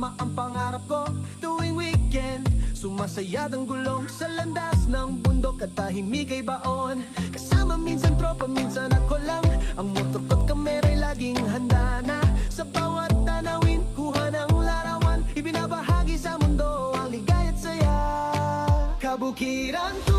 kasama ang pangarap ko Tuwing weekend, sumasayad ang gulong Sa landas ng bundok at tahimik ay baon. Kasama minsan tropa, minsan ako lang. Ang motor ko't kamera'y laging handa na. Sa bawat tanawin, kuha ng larawan. Ibinabahagi sa mundo ang ligay at saya. Kabukiran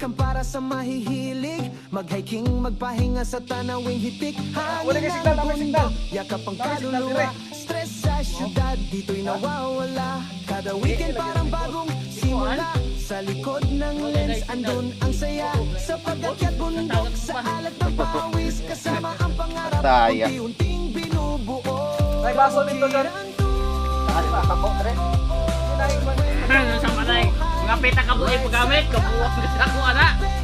kang para sa mahihilig. Mag-hiking, magpahinga sa tanawing hitik. Wala Hangin ng signal. yakap ang kaluluwa. Stress sa syudad, dito'y nawawala. Kada weekend parang bagong simula. Sa likod ng lens, andun ang saya. Sa pag-akyat bundok, sa alat ng pawis. Kasama ang pangarap, unti-unting binubuo. May baso nito doon. Ba? Kampo, tre? Sinahin mo. Ano sa patay? Mga pita ka buhay paggamit, kabuwang ka ko ana. Ang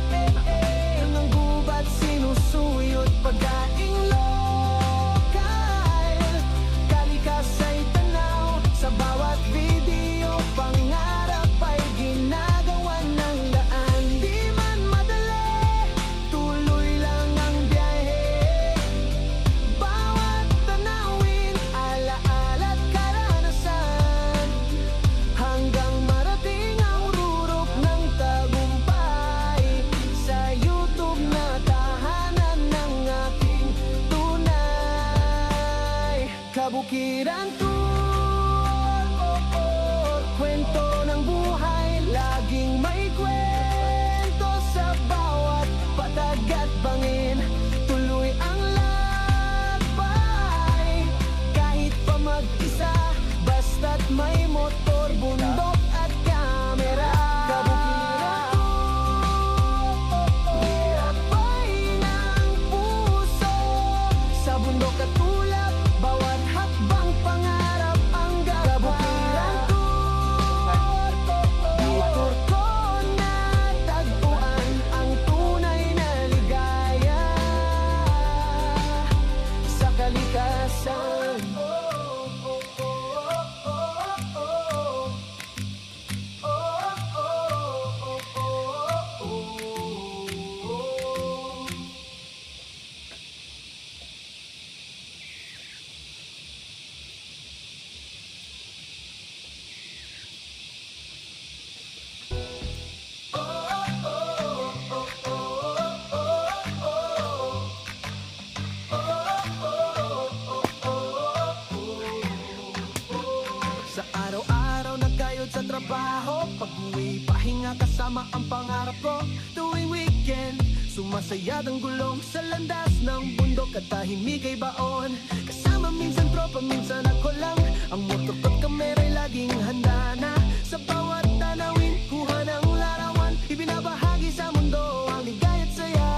sumasayad ang gulong Sa landas ng bundok at tahimik ay baon. Kasama minsan tropa, minsan ako lang. Ang motor ko't kamera'y laging handa na. Sa bawat tanawin, kuha ng larawan. Ibinabahagi sa mundo ang ligay at saya.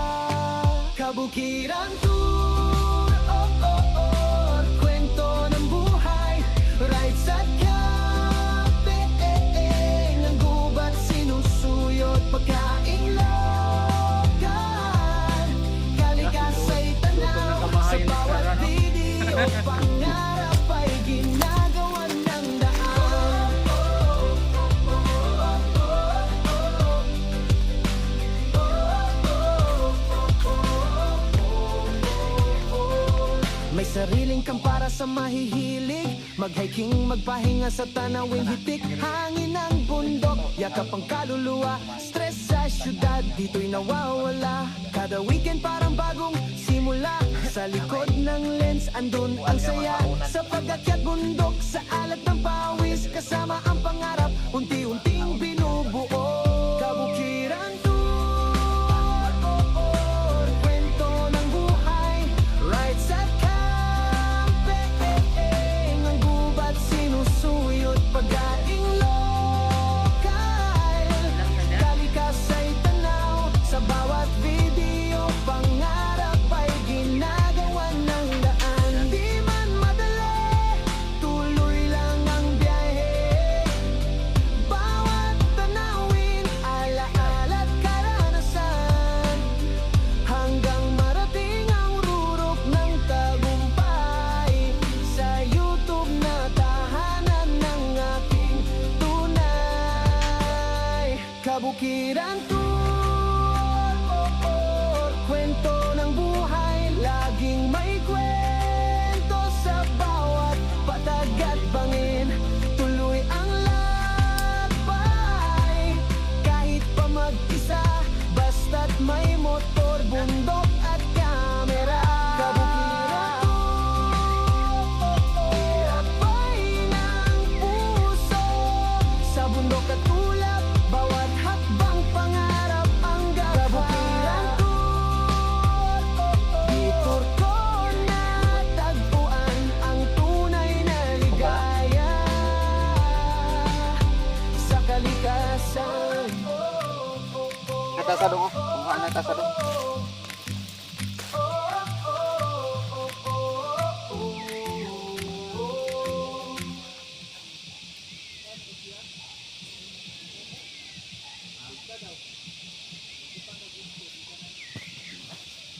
Kabukiran tour, sariling kang para sa mahihilig. Mag-hiking, magpahinga sa tanawing hitik. Hangin ng bundok, yakap ang kaluluwa. Stress sa syudad, dito'y nawawala. Kada weekend parang bagong simula. Sa likod ng lens, andun ang saya. Sa pag-akyat bundok, sa alat ng pawis. Kasama ang pangarap, unti-unting binubuo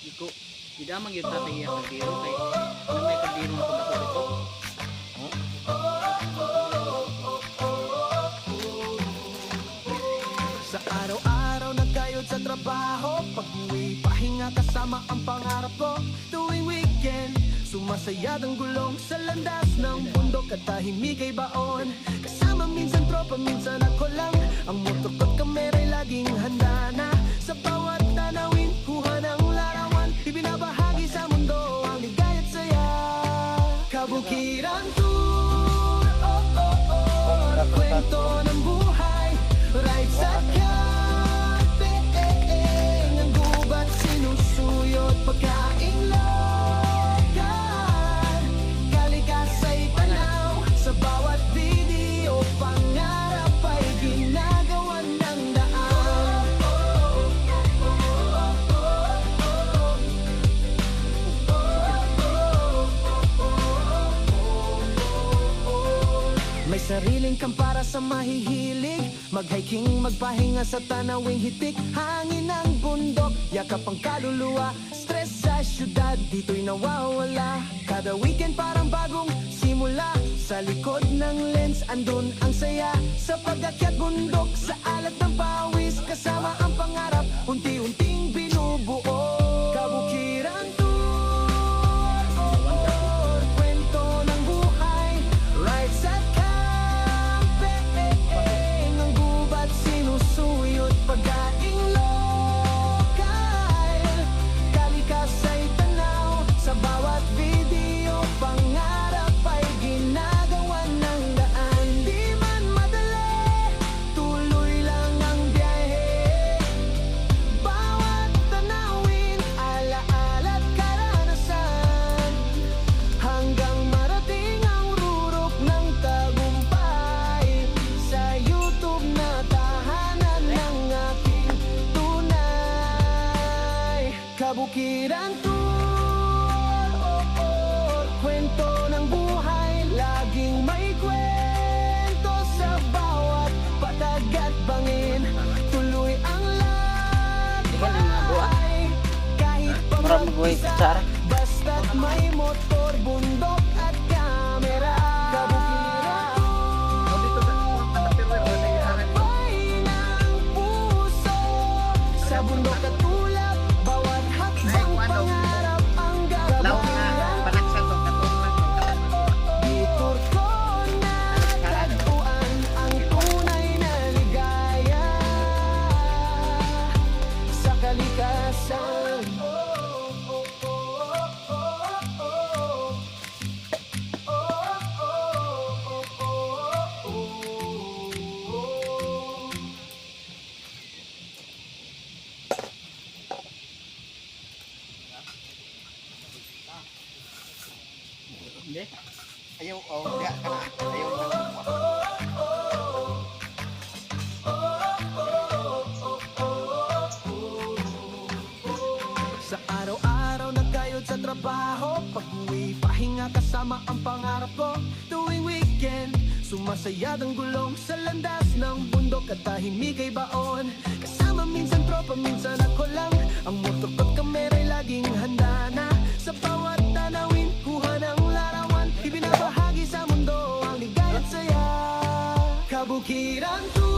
Iko, di damang yung tatay iya kaldero kay ano may kaldero na kumako ito. Sa araw-araw nagkayod sa trabaho Pag-uwi, pahinga kasama ang pangarap ko Tuwing weekend, sumasayad ang gulong Sa landas ng bundok at tahimik ay baon minsan tropa, minsan ako lang Ang motor ko't kamera'y laging handa na. Sa bawat tanawin, kuha ng larawan Ibinabahagi sa mundo ang ligay at saya. Kabukiran tour, oh oh oh Kwento ng sariling kang para sa mahihilig. Mag-hiking, magpahinga sa tanawing hitik. Hangin ng bundok, yakap ang kaluluwa. Stress sa syudad, dito'y nawawala. Kada weekend parang bagong simula. Sa likod ng lens, andun ang saya. Sa pag-akyat bundok, sa alat ng pawis. Kasama ang pangarap, unti-unting binubuo Maraming buhay mag-isa Sara. Basta't may motor, bundok at kamera Sa bundok at ulap Hindi. Ayaw, oh, diya ka na. Ayaw na. Sa araw-araw nagkayod sa trabaho Pag-uwi, pahinga kasama ang pangarap ko Tuwing weekend, sumasayad ang gulong Sa landas ng bundok at tahimik ay baon Kasama minsan tropa, minsan ako lang Ang motor ko't kamera'y laging handa na Sa bawat tanawin, ligay at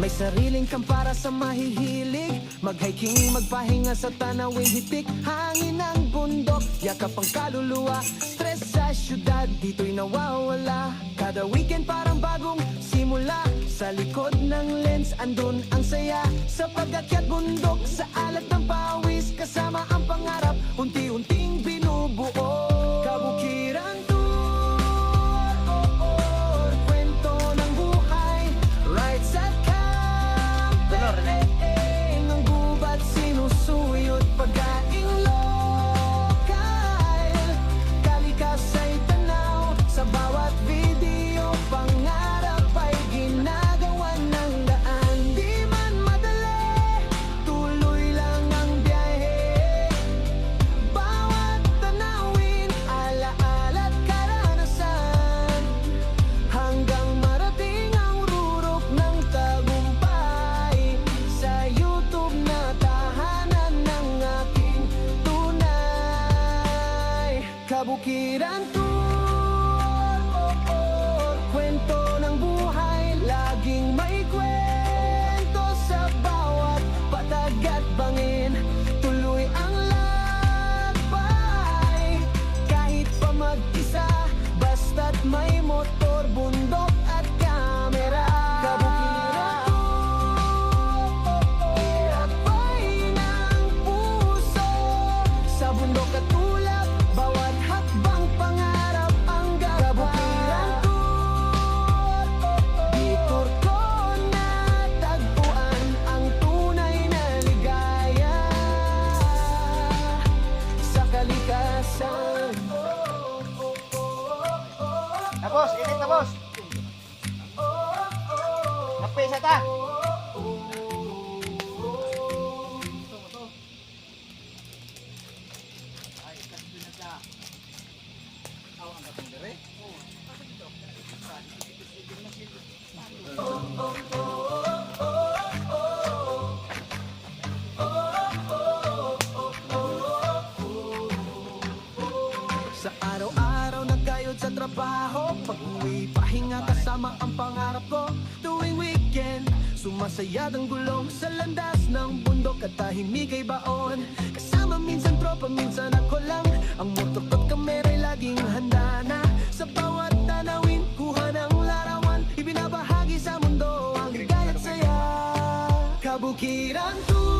May sariling kang para sa mahihilig. Mag-hiking, magpahinga sa tanawing hitik. Hangin ng bundok, yakap ang kaluluwa. Stress sa syudad, dito'y nawawala. Kada weekend parang bagong simula. Sa likod ng lens, andun ang saya. Sa pag-akyat bundok, sa alat ng pawis Kasama ang pangarap, unti-unting binubuo tunay Kabukiran sumasayad ang gulong Sa landas ng bundok at tahimik ay baon. Kasama minsan tropa, minsan ako lang. Ang motor ko't kamera'y laging handa na. Sa bawat tanawin, kuha ng larawan. Ibinabahagi sa mundo ang ligay at saya. Kabukiran tour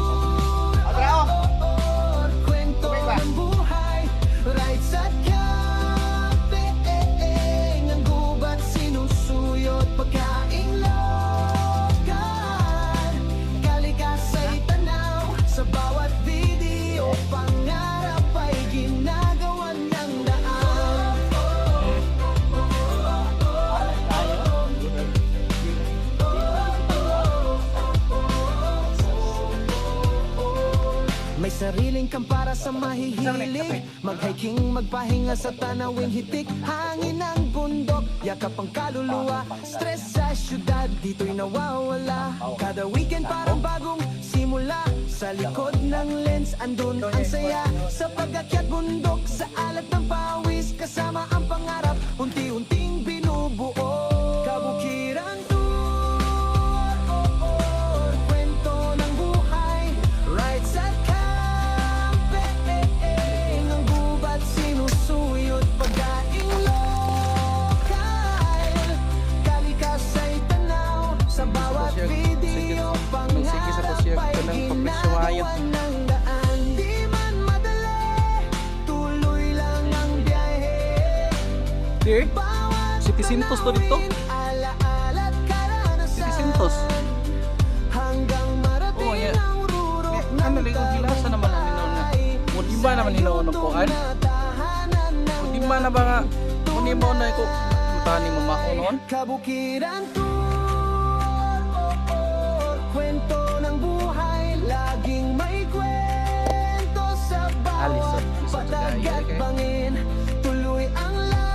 sariling kang para sa mahihilig. Mag-hiking, magpahinga sa tanawing hitik. Hangin ng bundok, yakap ang kaluluwa. Stress sa syudad, dito'y nawawala. Kada weekend parang bagong simula. Sa likod ng lens, andun ang saya. Sa pag-akyat bundok, sa alat ng pawis Kasama ang pangarap, unti-unting binubuo Sitisintos to dito? Hanggang marating Oo, yeah. Nga, ng ano, ligo, hilasa naman ang ninoon. Mo, di ba naman hinoon ang kuan? Mo, Di ba na ba nga, kung di mo na ko, puntahan ni mama ko noon? Kabukiran tour,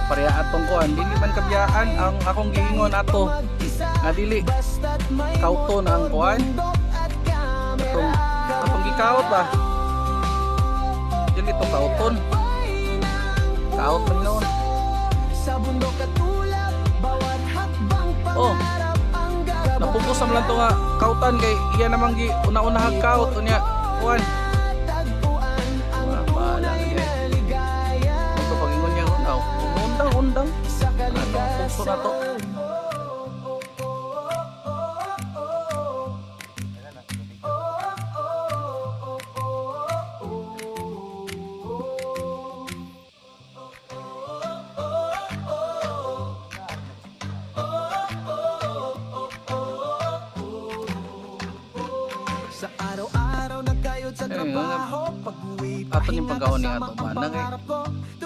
Pareha atong kuan, dili man kabiyaan ang akong giingon ato. Nga dili, kauto na ang kuan. Atong, atong gikaot ba? Dili to kauton. Kaot man noon. Sa bundok at ulap, bawat hakbang Oh, pangarap ang gagawin. napug focus sa lang to nga kautan kay iya namang gi una-una hagkaut unya kuan. Puso na to? Sa araw-araw na kayod sa trabaho Pag-uwi ato yung pagkaon ni kasama ato, manang eh.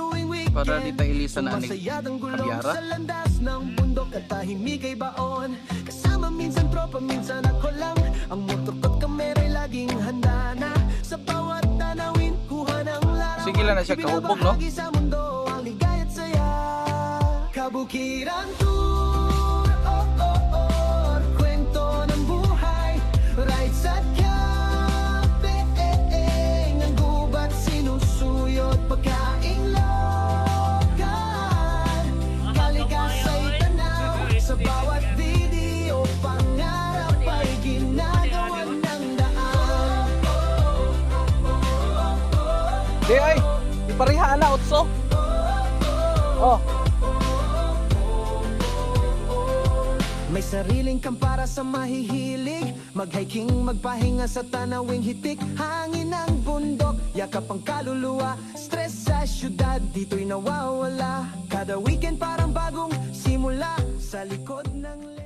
Para di tayo ilisan na gulong Kabyara. sa landas ng bundok At tahimik ay baon. Kasama minsan tropa, minsan ako lang. Ang motor ko't kamera'y laging handa na. Sa bawat tanawin, kuha ng larang Sige lang na siya kahubog, no? Sa mundo ang ligaya't saya. Kabukiran tour, Di ay, ipariha na utso. Oh, May sariling kang para sa mahihilig. Mag-hiking, magpahinga sa tanawing hitik. Hangin ng bundok, yakap ang kaluluwa. Stress sa syudad, dito'y nawawala. Kada weekend parang bagong simula. Sa likod ng